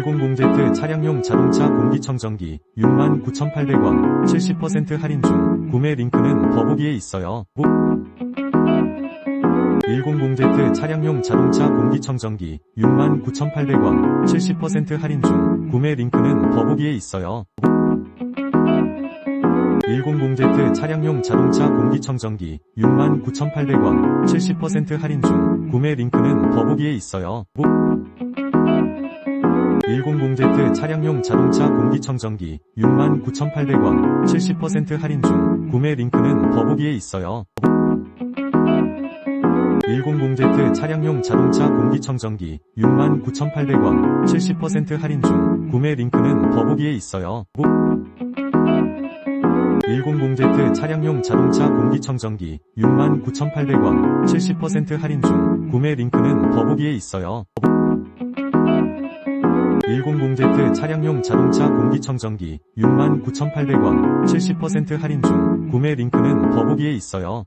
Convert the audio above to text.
100Z 차량용 자동차 공기청정기 69,800원 70% 할인 중 구매 링크는 더보기에 있어요. 100Z 차량용 자동차 공기청정기 69,800원 70% 할인 중 구매 링크는 더보기에 있어요. 100Z 차량용 자동차 공기청정기 69,800원 70% 할인 중 구매 링크는 더보기에 있어요. 100Z 차량용 자동차 공기청정기 69,800원 70% 할인 중 구매 링크는 더보기에 있어요. 100Z 차량용 자동차 공기청정기 69,800원 70% 할인 중 구매 링크는 더보기에 있어요. 100Z 차량용 자동차 공기청정기 69,800원 70% 할인 중 구매 링크는 더보기에 있어요. 100Z 차량용 자동차 공기청정기 69,800원 70% 할인 중 구매 링크는 더보기에 있어요.